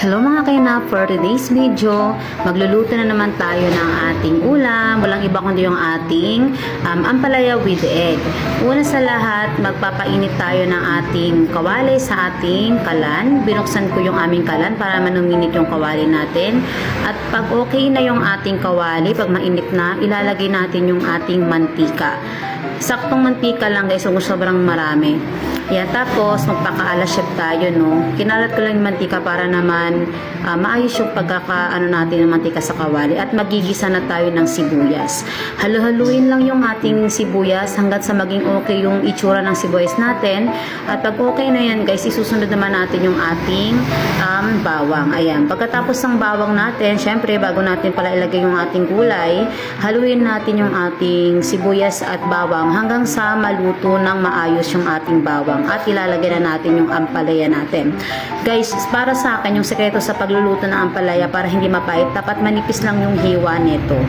Hello mga kainap, for today's video, magluluto na naman tayo ng ating ulam. Walang iba kundi yung ating um, ampalaya with egg. Una sa lahat, magpapainit tayo ng ating kawali sa ating kalan. Binuksan ko yung aming kalan para manuminit yung kawali natin. At pag okay na yung ating kawali, pag mainit na, ilalagay natin yung ating mantika. Saktong mantika lang guys, kung sobrang marami. Yan, tapos magpaka-alas chef tayo, no. Kinalat ko lang yung mantika para naman ah, maayos yung pagkaka ano natin ng mantika sa kawali at magigisa na tayo ng sibuyas. Halo-haluin lang yung ating sibuyas hanggang sa maging okay yung itsura ng sibuyas natin. At pag okay na yan, guys, isusunod naman natin yung ating um, bawang. Ayan, pagkatapos ng bawang natin, syempre bago natin pala ilagay yung ating gulay, haluin natin yung ating sibuyas at bawang hanggang sa maluto ng maayos yung ating bawang at ilalagay na natin yung ampalaya natin. Guys, para sa akin, yung sekreto sa pagluluto ng ampalaya para hindi mapait, dapat manipis lang yung hiwa nito.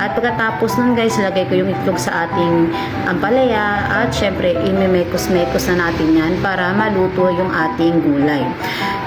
At pagkatapos nun guys, lagay ko yung itlog sa ating ampalaya at syempre, imimekos-mekos na natin yan para maluto yung ating gulay.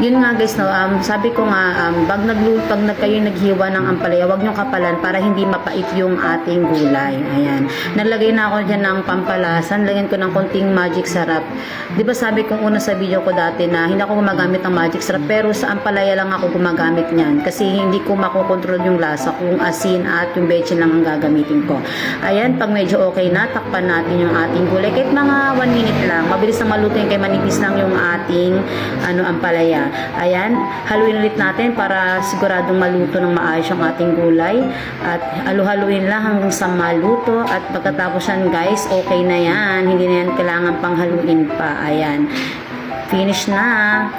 Yun nga guys, no, um, sabi ko nga, um, pag, naglu pag nag kayo naghiwa ng ampalaya, wag nyo kapalan para hindi mapait yung ating gulay. Ayan. Nalagay na ako dyan ng pampalasan, lagyan ko ng konting magic sarap. Di ba sabi kong una sa video ko dati na hindi ako gumagamit ng magic sarap, pero sa ampalaya lang ako gumagamit niyan kasi hindi ko makokontrol yung lasa kung asin at yung bechin lang ang gagamitin ko. Ayan, pag medyo okay na, takpan natin yung ating gulay. Kahit mga 1 minute lang, mabilis na maluto yun kay manipis lang yung ating ano ampalaya. Ayan, haluin ulit natin para siguradong maluto ng maayos yung ating gulay. At halu-haluin lang hanggang sa maluto. At pagkatapos yan guys, okay na yan. Hindi na yan kailangan pang haluin pa. Ayan finish na.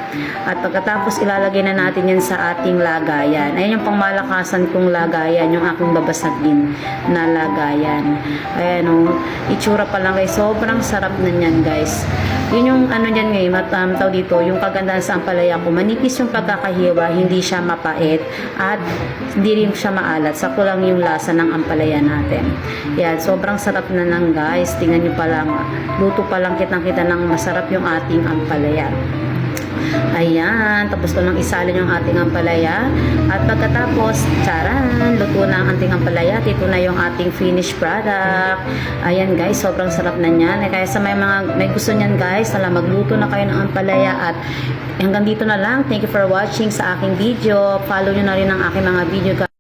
At pagkatapos ilalagay na natin yan sa ating lagayan. Ayan yung pangmalakasan kong lagayan, yung aking babasagin na lagayan. Ayan o, itsura pa lang guys, sobrang sarap na yan guys. Yun yung ano yan ngayon, matam tao dito, yung kagandahan sa ampalaya ko, manipis yung pagkakahiwa, hindi siya mapait, at hindi rin siya maalat. Sakto lang yung lasa ng ampalaya natin. Yan, sobrang sarap na lang guys. Tingnan nyo pa lang, luto pa lang kitang-kita ng masarap yung ating ampalaya. Ayan, tapos ko lang isalin yung ating ampalaya. At pagkatapos, charan, luto na ang ating ampalaya. At ito na yung ating finished product. Ayan guys, sobrang sarap na niyan. Eh, Kaya sa may mga may gusto niyan guys, na magluto na kayo ng ampalaya at hanggang dito na lang. Thank you for watching sa aking video. Follow nyo na rin ang aking mga video guys.